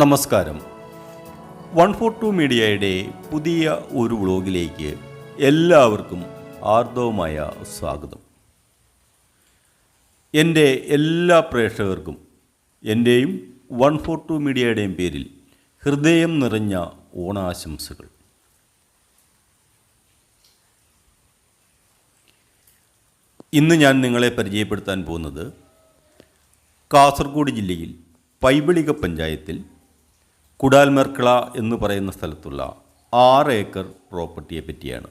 നമസ്കാരം. One four to മീഡിയയുടെ പുതിയ ഒരു വ്ലോഗിലേക്ക് എല്ലാവർക്കും ആർദവമായ സ്വാഗതം. എന്റെ എല്ലാ പ്രേക്ഷകർക്കും എന്റെയും വൺ ഫോർ ടു മീഡിയയുടെയും പേരിൽ ഹൃദയം നിറഞ്ഞ ഓണാശംസകൾ. ഇന്ന് ഞാൻ നിങ്ങളെ പരിചയപ്പെടുത്താൻ പോകുന്നത് കാസർഗോഡ് ജില്ലയിൽ പൈബിളിക പഞ്ചായത്തിൽ കുടാൽമർക്കിള എന്ന് പറയുന്ന സ്ഥലത്തുള്ള ആറ് ഏക്കർ പ്രോപ്പർട്ടിയെ പറ്റിയാണ്.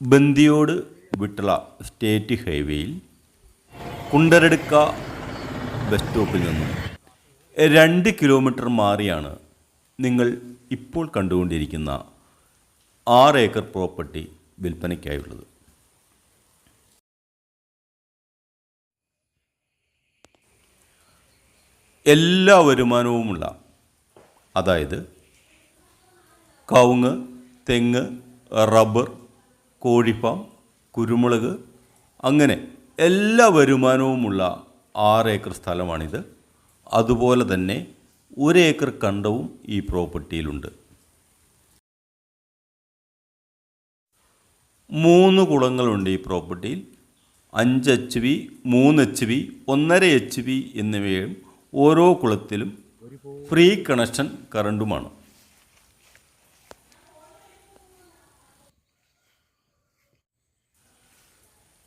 ബന്ദിയോട് വിട്ടള സ്റ്റേറ്റ് ഹൈവേയിൽ കുണ്ടരടുക്ക ബസ് സ്റ്റോപ്പിൽ നിന്നും രണ്ട് കിലോമീറ്റർ മാറിയാണ് നിങ്ങൾ ഇപ്പോൾ കണ്ടുകൊണ്ടിരിക്കുന്ന ആറ് ഏക്കർ പ്രോപ്പർട്ടി വിൽപ്പനയ്ക്കായുള്ളത്. എല്ലാ വരുമാനവുമുള്ള അതായത് കവുങ്ങ് തെങ്ങ് റബ്ബർ കോഴിഫാം കുരുമുളക് അങ്ങനെ എല്ലാ വരുമാനവുമുള്ള ആറ് ഏക്കർ സ്ഥലമാണിത്. അതുപോലെ തന്നെ ഒരു ഏക്കർ കണ്ടവും ഈ പ്രോപ്പർട്ടിയിലുണ്ട്. മൂന്ന് കുളങ്ങളുണ്ട് ഈ പ്രോപ്പർട്ടിയിൽ. അഞ്ച് എച്ച് വി മൂന്ന് എച്ച് വി ഒന്നര എച്ച് വി എന്നിവയും ഓരോ കുളത്തിലും ഫ്രീ കണക്ഷൻ കറണ്ടുമാണ്.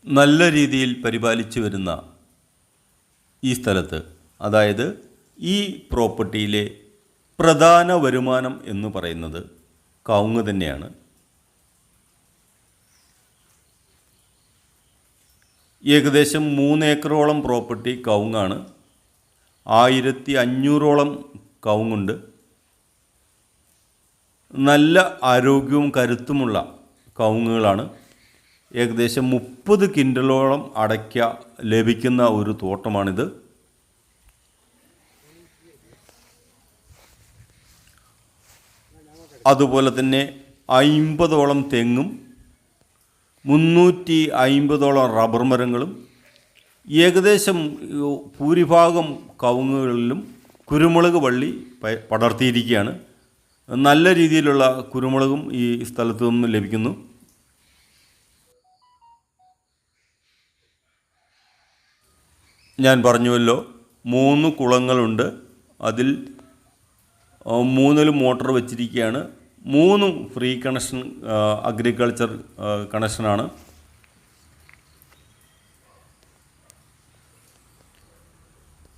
നല്ല രീതിയിൽ പരിപാലിച്ചു വരുന്ന ഈ സ്ഥലത്ത് അതായത് ഈ പ്രോപ്പർട്ടിയിലെ പ്രധാന വരുമാനം എന്ന് പറയുന്നത് കവുങ്ങ് തന്നെയാണ്. ഏകദേശം മൂന്ന് ഏക്കറോളം പ്രോപ്പർട്ടി കവുങ്ങാണ്. ആയിരത്തി അഞ്ഞൂറോളം കവുങ്ങുണ്ട്. നല്ല ആരോഗ്യവും കരുത്തുമുള്ള കവുങ്ങുകളാണ്. ഏകദേശം മുപ്പത് കിൻഡലോളം അടയ്ക്ക ലഭിക്കുന്ന ഒരു തോട്ടമാണിത്. അതുപോലെ തന്നെ അയിമ്പതോളം തെങ്ങും മുന്നൂറ്റി അയിമ്പതോളം റബ്ബർ മരങ്ങളും ഏകദേശം ഭൂരിഭാഗം കവുങ്ങുകളിലും കുരുമുളക് വള്ളി പടർത്തിയിരിക്കുകയാണ്. നല്ല രീതിയിലുള്ള കുരുമുളകും ഈ സ്ഥലത്തു നിന്ന് ലഭിക്കുന്നു. ഞാൻ പറഞ്ഞുവല്ലോ മൂന്ന് കുളങ്ങളുണ്ട്. അതിൽ മൂന്നിൽ മോട്ടോർ വെച്ചിരിക്കുകയാണ്. മൂന്നും ഫ്രീ കണക്ഷൻ അഗ്രികൾച്ചർ കണക്ഷനാണ്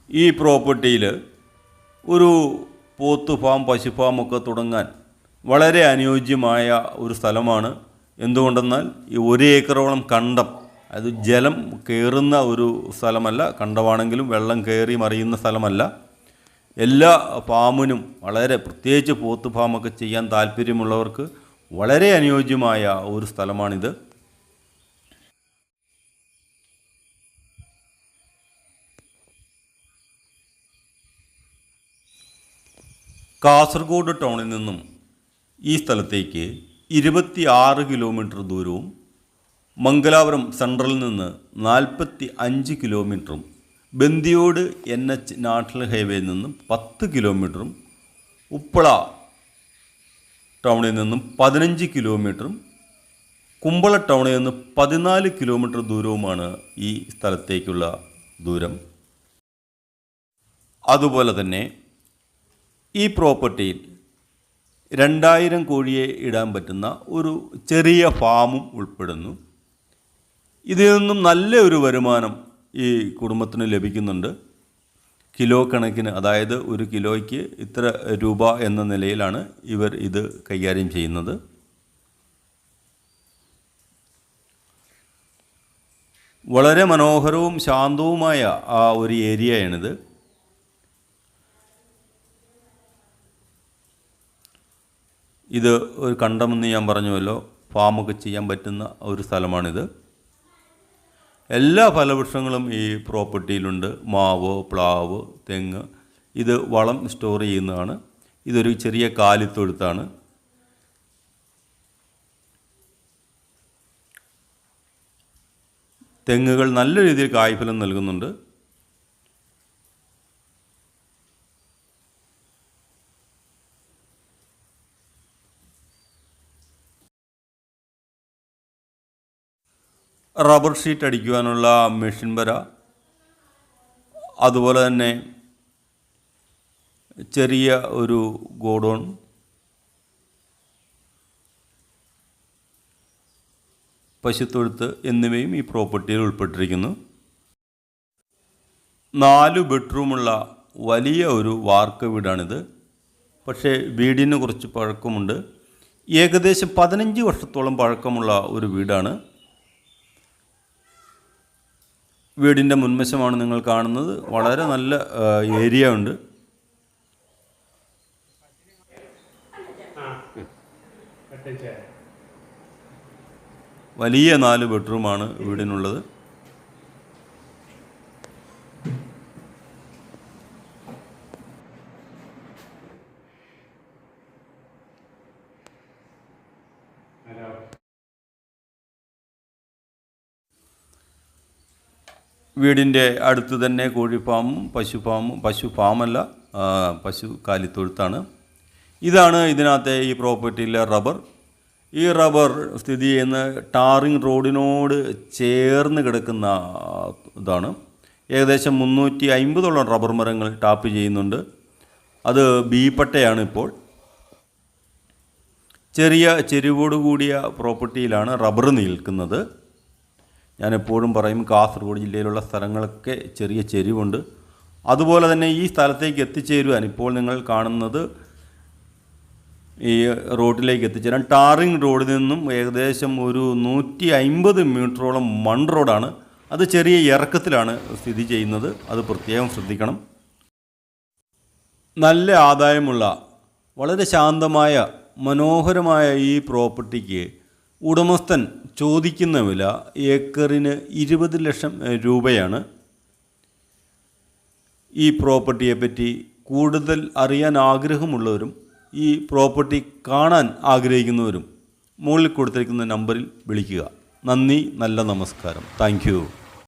ഈ പ്രോപ്പർട്ടിയിൽ ഒരു പോത്ത് ഫാം പശു ഫാം ഒക്കെ തുടങ്ങാൻ വളരെ അനുയോജ്യമായ ഒരു സ്ഥലമാണ്. എന്തുകൊണ്ടെന്നാൽ ഈ ഒരു ഏക്കറോളം കണ്ടം അതായത് ജലം കയറുന്ന ഒരു സ്ഥലമല്ല കണ്ടമാണെങ്കിലും വെള്ളം കയറി മറിയുന്ന സ്ഥലമല്ല. എല്ലാ ഫാമിനും വളരെ പ്രത്യേകിച്ച് പോത്ത് ഫാമൊക്കെ ചെയ്യാൻ താല്പര്യമുള്ളവർക്ക് വളരെ അനുയോജ്യമായ ഒരു സ്ഥലമാണിത്. കാസർഗോഡ് ടൗണിൽ നിന്നും ഈ സ്ഥലത്തേക്ക് ഇരുപത്തി ആറ് കിലോമീറ്റർ ദൂരവും മംഗലാപുരം സെൻട്രലിൽ നിന്ന് നാൽപ്പത്തി അഞ്ച് കിലോമീറ്ററും ബന്ദിയോട് എൻ എച്ച് നാഷണൽ ഹൈവേയിൽ നിന്നും പത്ത് കിലോമീറ്ററും ഉപ്പള ടൗണിൽ നിന്നും പതിനഞ്ച് കിലോമീറ്ററും കുമ്പള ടൗണിൽ നിന്ന് പതിനാല് കിലോമീറ്റർ ദൂരവുമാണ് ഈ സ്ഥലത്തേക്കുള്ള ദൂരം. അതുപോലെ തന്നെ ഈ പ്രോപ്പർട്ടിയിൽ രണ്ടായിരം കോഴിയെ ഇടാൻ പറ്റുന്ന ഒരു ചെറിയ ഫാമും ഉൾപ്പെടുന്നു. ഇതിൽ നിന്നും നല്ല ഒരു വരുമാനം ഈ കുടുംബത്തിന് ലഭിക്കുന്നുണ്ട്. കിലോ കണക്കിന് അതായത് ഒരു കിലോയ്ക്ക് ഇത്ര രൂപ എന്ന നിലയിലാണ് ഇവർ ഇത് കൈകാര്യം ചെയ്യുന്നത്. വളരെ മനോഹരവും ശാന്തവുമായ ആ ഒരു ഏരിയയാണിത്. ഇത് ഒരു കണ്ടമെന്ന് ഞാൻ പറഞ്ഞുവല്ലോ ഫാമൊക്കെ ചെയ്യാൻ പറ്റുന്ന ഒരു സ്ഥലമാണിത്. എല്ലാ ഫലവൃക്ഷങ്ങളും ഈ പ്രോപ്പർട്ടിയിലുണ്ട്. മാവ് പ്ലാവ് തെങ്ങ്. ഇത് വളം സ്റ്റോർ ചെയ്യുന്നതാണ്. ഇതൊരു ചെറിയ കാലിത്തൊഴുത്താണ്. തെങ്ങുകൾ നല്ല രീതിയിൽ കായ്ഫലം നൽകുന്നുണ്ട്. റബ്ബർ ഷീറ്റ് അടിക്കുവാനുള്ള മെഷീൻ വര. അതുപോലെ തന്നെ ചെറിയ ഒരു ഗോഡൗൺ. പശുത്തൊഴുത്ത് എന്നിവയും ഈ പ്രോപ്പർട്ടിയിൽ ഉൾപ്പെട്ടിരിക്കുന്നു. നാല് ബെഡ്റൂമുള്ള വലിയ ഒരു വാർക്ക വീടാണിത്. പക്ഷേ വീടിന് കുറച്ച് പഴക്കമുണ്ട്. ഏകദേശം പതിനഞ്ച് വർഷത്തോളം പഴക്കമുള്ള ഒരു വീടാണ്. വീടിന്റെ മുൻവശമാണ് നിങ്ങൾ കാണുന്നത്. വളരെ നല്ല ഏരിയ ഉണ്ട്. വലിയ നാല് ബെഡ്റൂമാണ് വീടിനുള്ളത്. വീടിന്റെ അടുത്ത് തന്നെ കോഴി ഫാമും പശു ഫാമും പശു ഫാമല്ല പശു കാലിത്തൊഴുത്താണ്. ഇതാണ് ഇതിനകത്തെ ഈ പ്രോപ്പർട്ടിയിലെ റബ്ബർ. ഈ റബ്ബർ സ്ഥിതി ചെയ്യുന്ന ടാറിങ് റോഡിനോട് ചേർന്ന് കിടക്കുന്ന ഇതാണ്. ഏകദേശം മുന്നൂറ്റി അമ്പതോളം റബ്ബർ മരങ്ങൾ ടാപ്പ് ചെയ്യുന്നുണ്ട്. അത് ബീപ്പട്ടയാണ് ഇപ്പോൾ. ചെറിയ ചെരുവോടുകൂടിയ പ്രോപ്പർട്ടിയിലാണ് റബ്ബർ നിൽക്കുന്നത്. ഞാൻ എപ്പോഴും പറയും കാസർഗോഡ് ജില്ലയിലുള്ള സ്ഥലങ്ങളൊക്കെ ചെറിയ ചെരിവുണ്ട്. അതുപോലെ തന്നെ ഈ സ്ഥലത്തേക്ക് എത്തിച്ചേരുവാൻ ഇപ്പോൾ നിങ്ങൾ കാണുന്നത് ഈ റോഡിലേക്ക് എത്തിച്ചേരാൻ. ടാറിങ് റോഡിൽ നിന്നും ഏകദേശം ഒരു നൂറ്റി അമ്പത് മീറ്ററോളം മൺ റോഡാണ്. അത് ചെറിയ ഇറക്കത്തിലാണ് സ്ഥിതി ചെയ്യുന്നത്. അത് പ്രത്യേകം ശ്രദ്ധിക്കണം. നല്ല ആദായമുള്ള വളരെ ശാന്തമായ മനോഹരമായ ഈ പ്രോപ്പർട്ടിക്ക് ഉടമസ്ഥൻ ചോദിക്കുന്ന വില ഏക്കറിന് ഇരുപത് ലക്ഷം രൂപയാണ്. ഈ പ്രോപ്പർട്ടിയെപ്പറ്റി കൂടുതൽ അറിയാൻ ആഗ്രഹമുള്ളവരും ഈ പ്രോപ്പർട്ടി കാണാൻ ആഗ്രഹിക്കുന്നവരും മുകളിൽ കൊടുത്തിരിക്കുന്ന നമ്പറിൽ വിളിക്കുക. നന്ദി നല്ല നമസ്കാരം. താങ്ക്